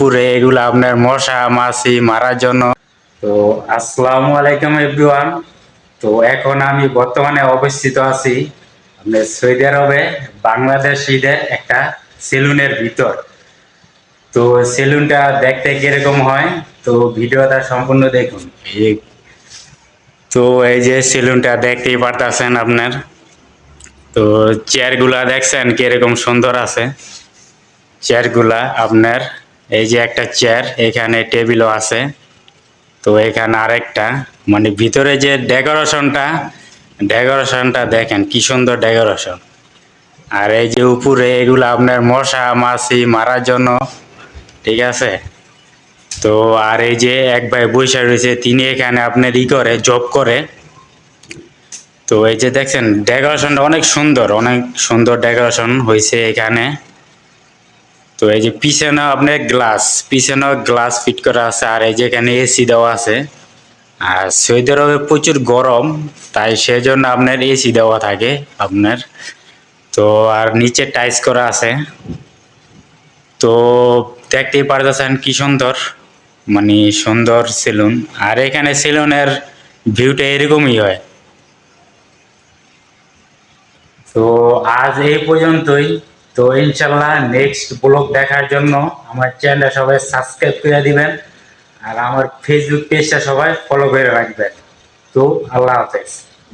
উপরে এগুলো আপনার মশা, মাছি মারার জন্য। তো, আসসালামু আলাইকুম এভরিওয়ান। তো, এখন আমি বর্তমানে অবস্থিত আছি আপনার সৌদি আরবে বাংলাদেশিদের একটা সেলুনের ভিতর। তো, সেলুনটা দেখতে কীরকম হয়? তো, ভিডিওটা সম্পূর্ণ দেখুন। তো, এই যে সেলুনটা দেখতেই পারতেছেন আপনার। তো চেয়ারগুলা দেখছেন কীরকম সুন্দর আছে? চেয়ারগুলা আপনার এই যে একটা চেয়ার এখানে টেবিলও আছে। তো এখানে আরেকটা মানে ভিতরে যে ডেকোরেশনটা ডেকোরেশনটা দেখেন কি সুন্দর ডেকোরেশন আর এই যে উপরে এগুলো আপনার মশা, মাছি মারার জন্য, ঠিক আছে? তো আর এই যে এক ভাই বৈশা রয়েছে, তিনি এখানে আপনার ই করে জব করে। তো এই যে দেখছেন ডেকোরেশনটা অনেক সুন্দর অনেক সুন্দর ডেকোরেশন হয়েছে এখানে। তো এই যে পিছনে আপনার গ্লাস পিছনে গ্লাস ফিট করা আছে, আর এই যে এখানে এসি দেওয়া আছে। আর সৌদি আরবে প্রচুর গরম, তাই সেজন্য আপনার এসি দেওয়া থাকে আপনার। তো আর নিচে টাইস করা আছে। তো দেখতেই পারতেছেন কি সুন্দর মানে সুন্দর সেলুন আর এখানে সেলুনের ভিউটা এরকমই হয়। তো আজ এই পর্যন্তই। তো ইনশাল্লাহ নেক্সট ব্লগ দেখার জন্য আমার চ্যানেলটা সবাই সাবস্ক্রাইব করে দিবেন আর আমার ফেসবুক পেজটা সবাই ফলো করে রাখবেন। তো আল্লাহ হাফেজ।